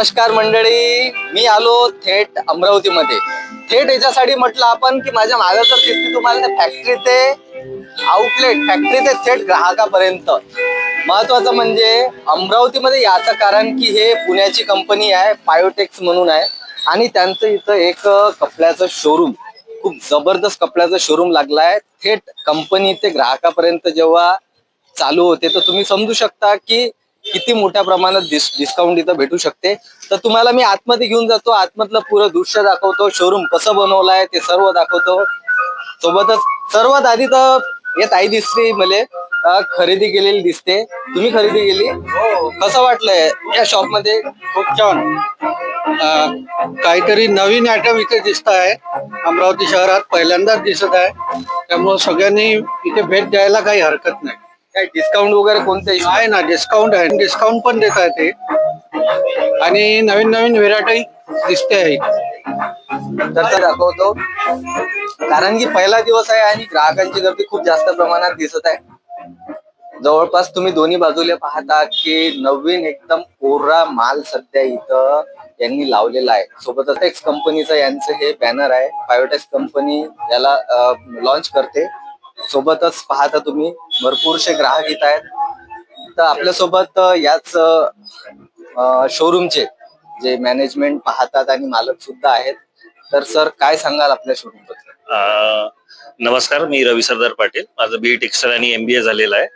नमस्कार मंडळी मी आलो थेट अमरावतीमध्ये. थेट याच्यासाठी म्हटलं आपण की माझ्या मागे जर तुम्हाला फॅक्टरी ते आउटलेट फॅक्टरी ते थेट ग्राहकापर्यंत. महत्वाचं म्हणजे अमरावतीमध्ये याचं कारण की हे पुण्याची कंपनी आहे बायोटेक्स म्हणून आहे. आणि त्यांचं इथं एक कपड्याचं शोरूम खूप जबरदस्त कपड्याचं शोरूम लागला आहे थेट कंपनी ते ग्राहकापर्यंत जेव्हा चालू होते तर तुम्ही समजू शकता की किती मोठ्या प्रमाणात डिस डिस्काउंट इथं भेटू शकते? तर तुम्हाला मी आतमध्ये घेऊन जातो. आतमधलं पुरं दृश्य दाखवतो. शोरूम कसं बनवलं आहे ते सर्व दाखवतो. सोबतच सर्वात आधी तर हे ताई दिसते मले. खरेदी केलेली दिसते. तुम्ही खरेदी केली? कसं वाटलंय या शॉपमध्ये खूप छान. काहीतरी नवीन आयटम इथे दिसत आहे. अमरावती शहरात पहिल्यांदाच दिसत आहे. त्यामुळे सगळ्यांनी इथे भेट द्यायला काही हरकत नाही. काय डिस्काउंट वगैरे कोणते? आहे ना डिस्काउंट आहे. डिस्काउंट पण देत आहे ते आणि नवीन नवीन व्हेरायटी दिसते आहे. तर ते दाखवतो. कारण की पहिला दिवस आहे आणि ग्राहकांची गर्दी खूप जास्त प्रमाणात दिसत आहे. जवळपास तुम्ही दोन्ही बाजूला पाहता की नवीन एकदम कोरा माल सध्या इथं यांनी लावलेला आहे. सोबतच एक्स कंपनीचं यांचं हे बॅनर आहे. बायोटेक्स कंपनी याला लॉन्च करते. सोबतच पाहता तुम्ही. भरपूरसे ग्राहक येत आहेत. तर आपल्यासोबत याच शोरूमचे जे मॅनेजमेंट पाहतात आणि मालक सुद्धा आहेत. तर सर काय सांगाल आपल्या शोरूमबद्दल? नमस्कार मी रवी सरदार पाटील. माझं बी टेक्स्टाईल आणि एमबीए झालेलं आहे.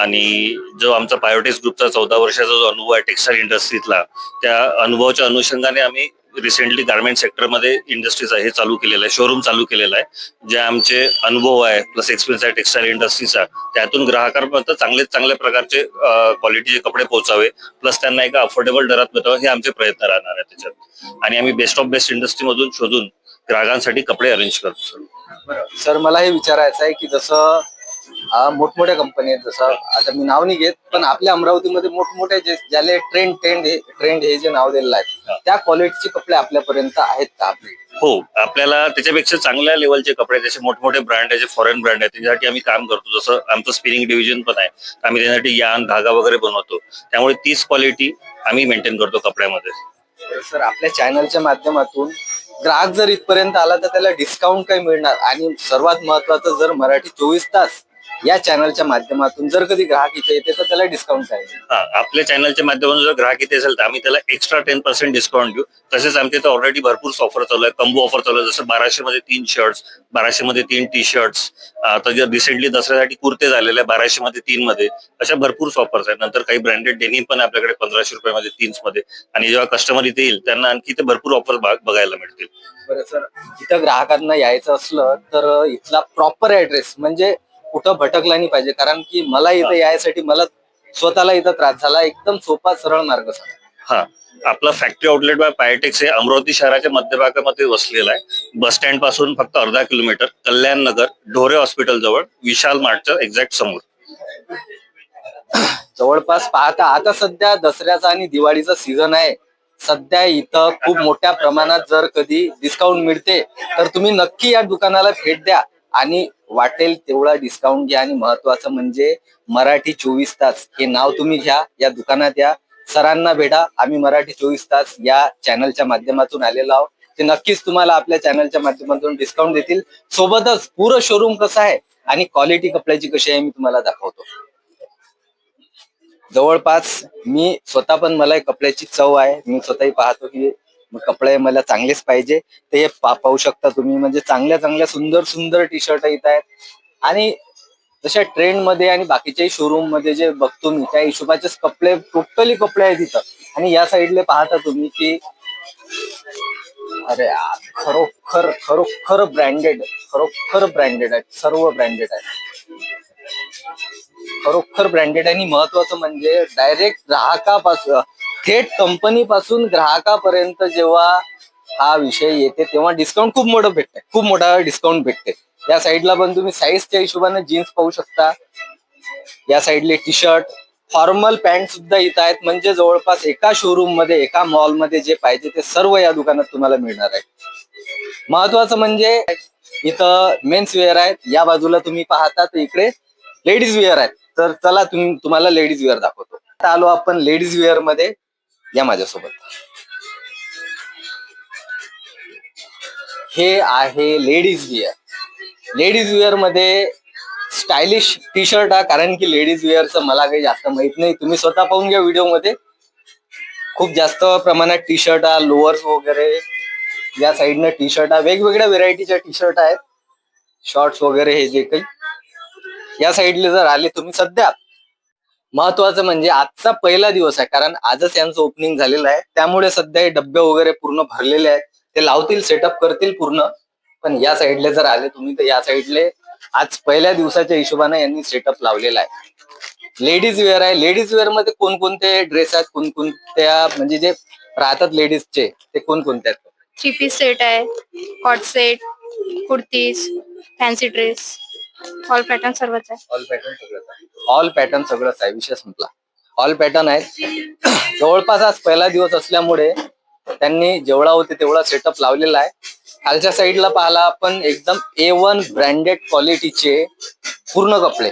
आणि जो आमचा बायोटेक्स ग्रुपचा चौदा वर्षाचा जो अनुभव आहे टेक्स्टाईल इंडस्ट्रीतला त्या अनुभवाच्या अनुषंगाने आम्ही रिसेंटली गार्मेंट सेक्टरमध्ये इंडस्ट्रीज हे चालू केलेलं आहे शोरूम चालू केलेला आहे जे आमचे अनुभव आहे प्लस एक्सपिरियन्स आहे टेक्स्टाईल इंडस्ट्रीचा त्यातून ग्राहकांपर्यंत चांगले चांगल्या प्रकारचे क्वालिटीचे कपडे पोहोचावे प्लस त्यांना एका अफोर्डेबल दरात भेटावे हे आमचे प्रयत्न राहणार आहे त्याच्यात. आणि आम्ही बेस्ट ऑफ बेस्ट इंडस्ट्रीमधून शोधून ग्राहकांसाठी कपडे अरेंज करतो सर मला हे विचारायचं आहे की जसं मोठमोठ्या कंपनी आहेत जसं आता मी नाव नाही घेत पण आपल्या अमरावतीमध्ये मोठमोठे जे ज्याले ट्रेंड ट्रेंड हे ट्रेंड हे जे नाव दिलेलं आहे त्या क्वालिटीचे कपडे आपल्यापर्यंत आहेत का आपले? हो आपल्याला त्याच्यापेक्षा चांगल्या लेवलचे कपडे जसे मोठमोठे ब्रँड आहे जे फॉरेन ब्रँड आहे त्याच्यासाठी आम्ही काम करतो. जसं आमचं स्पिनिंग डिव्हिजन पण आहे. आम्ही त्यासाठी यान धागा वगैरे बनवतो. त्यामुळे तीच क्वालिटी आम्ही मेंटेन करतो कपड्यामध्ये. सर आपल्या चॅनलच्या माध्यमातून ग्राहक जर इथपर्यंत आला तर त्याला डिस्काउंट काय मिळणार. आणि सर्वात महत्वाचं जर मराठी चोवीस तास या चॅनलच्या माध्यमातून जर कधी ग्राहक इथे येते तर त्याला डिस्काउंट मिळेल? हा आपल्या चॅनलच्या माध्यमातून जर ग्राहक इथे असेल तर आम्ही त्याला एक्स्ट्रा टेन पर्सेंट डिस्काउंट देऊ. तसेच आमच्या इथे ऑलरेडी भरपूर ऑफर चालू आहे कंबो ऑफर चालू आहे जसं बाराशे मध्ये तीन शर्ट्स बाराशे मध्ये तीन टी शर्ट्स आता जर रिसेंटली दसऱ्यासाठी कुर्ते झालेले आहे बाराशे मध्ये तीन मध्ये अशा भरपूर ऑफर्स आहेत. नंतर काही ब्रँडेड डेनिम पण आहे आपल्याकडे पंधराशे रुपयामध्ये तीन मध्ये. आणि जेव्हा कस्टमर इथे येईल त्यांना आणखी ते भरपूर ऑफर बघायला मिळतील. बरं सर इथं ग्राहकांना यायचं असलं तर इथला प्रॉपर ऍड्रेस म्हणजे कुठं भटकला नाही पाहिजे. कारण की मला इथं यायसाठी मला स्वतःला इथं त्रास झाला. एकदम सोपा सरळ मार्ग सांगा हा. आपला फॅक्टरी आउटलेट बाय पायटेक्स हे अमरावती शहराच्या मध्यभागामध्ये वसलेला आहे. बस स्टँडपासून फक्त अर्धा किलोमीटर. कल्याण नगर ढोरे हॉस्पिटल जवळ विशाल मार्टच्या एक्झॅक्ट समोर. जवळपास पाहता आता सध्या दसऱ्याचा आणि दिवाळीचा सीझन आहे. सध्या इथं खूप मोठ्या प्रमाणात जर कधी डिस्काउंट मिळते तर तुम्ही नक्की या दुकानाला भेट द्या. आणि वाटेल तेवढा डिस्काउंट घ्या. आणि महत्वाचं म्हणजे मराठी चोवीस तास हे नाव तुम्ही घ्या. या दुकानात या. सरांना भेटा. आम्ही मराठी चोवीस तास या चॅनलच्या माध्यमातून आलेलो आहोत. ते नक्कीच तुम्हाला आपल्या चॅनलच्या माध्यमातून डिस्काउंट देतील. सोबतच पुरं शोरूम कसं आहे आणि क्वालिटी कपड्याची कशी आहे मी तुम्हाला दाखवतो. जवळपास मी स्वतः पण मला कपड्याची चव आहे. मी स्वतःही पाहतो की मग कपडे मला चांगलेच पाहिजे. ते पाहू शकता तुम्ही. म्हणजे चांगल्या चांगल्या सुंदर सुंदर टी शर्ट येत आहेत. आणि जशा ट्रेंडमध्ये आणि बाकीच्याही शोरूममध्ये जे बघतो मी त्या हिशोबाचेच कपडे टोटली कपडे आहेत इथं. आणि या साईडले पाहता तुम्ही की अरे खरोखर खरोखर ब्रँडेड खरोखर ब्रँडेड आहेत. सर्व ब्रँडेड आहेत. खरोखर ब्रँडेड आणि महत्वाचं म्हणजे डायरेक्ट ग्राहकापासून थेट कंपनी पासून ग्राहकापर्यंत जेव्हा हा विषय येते तेव्हा डिस्काउंट खूप मोठं भेटते खूप मोठा डिस्काउंट भेटते या साईडला पण तुम्ही साईजच्या हिशोबाने जीन्स पाहू शकता. या साईडले टी शर्ट फॉर्मल पॅन्ट सुद्धा इथं आहेत. म्हणजे जवळपास एका शोरूममध्ये एका मॉलमध्ये जे पाहिजे ते सर्व या दुकानात तुम्हाला मिळणार आहे. महत्वाचं म्हणजे इथं मेन्स वेअर आहेत. या बाजूला तुम्ही पाहता तर इकडे लेडीज वेअर आहेत. तर चला तुम्ही तुम्हाला लेडीज वेअर दाखवतो. आता आलो आपण लेडीज वेअरमध्ये. या माझ्यासोबत. हे आहे लेडीज विअर लेडीज विअरमध्ये स्टायलिश टी शर्ट आहे कारण की लेडीज वेअरचं मला काही जास्त माहीत नाही. तुम्ही स्वतः पाहून घ्या व्हिडिओमध्ये. खूप जास्त प्रमाणात टी शर्ट आहे लोअर्स वगैरे. या साईडनं टी शर्ट आहे. वेगवेगळ्या व्हेरायटीच्या टी शर्ट आहेत. शॉर्ट्स वगैरे हे जे काही. या साईडला जर आले तुम्ही सध्या महत्वाचं म्हणजे आजचा पहिला दिवस आहे कारण आजच यांचं ओपनिंग झालेलं आहे. त्यामुळे सध्या हे डब्बे वगैरे पूर्ण भरलेले आहेत. ते लावतील सेटअप करतील पूर्ण. पण या साईडले जर आले तुम्ही तर या साईडले आज पहिल्या दिवसाच्या हिशोबाने यांनी सेटअप लावलेला आहे. लेडीज वेअर आहे. लेडीज वेअरमध्ये कोणकोणते ड्रेस आहेत? कोणकोणत्या म्हणजे जे राहतात लेडीजचे ते कोणकोणते आहेत? चिपी सेट आहे. Cot set kurtis fancy dress all pattern सर्वच आहे. ऑल पॅटर्न सगळंच आहे. ऑल पॅटर्न सगळंच आहे विषय संपला. ऑल पॅटर्न आहेत. जवळपास आज पहिला दिवस असल्यामुळे त्यांनी जेवढा होते तेवढा सेटअप लावलेला आहे. खालच्या साईडला पाहिला आपण एकदम ए वन ब्रँडेड क्वालिटीचे पूर्ण कपडे.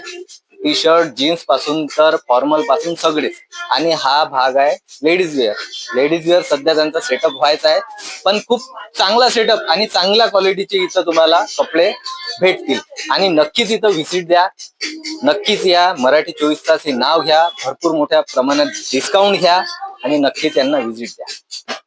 टी शर्ट जीन्सपासून तर फॉर्मलपासून सगळेच आणि हा भाग आहे लेडीज वेअर. लेडीज वेअर सध्या त्यांचा सेटअप व्हायचा आहे. पण खूप चांगला सेटअप आणि चांगल्या क्वालिटीचे इथं तुम्हाला कपडे भेटतील. आणि नक्कीच इथं व्हिजिट द्या. नक्कीच या मराठी चोवीस तास हे नाव घ्या. भरपूर मोठ्या प्रमाणात डिस्काउंट घ्या. आणि नक्कीच यांना व्हिजिट द्या.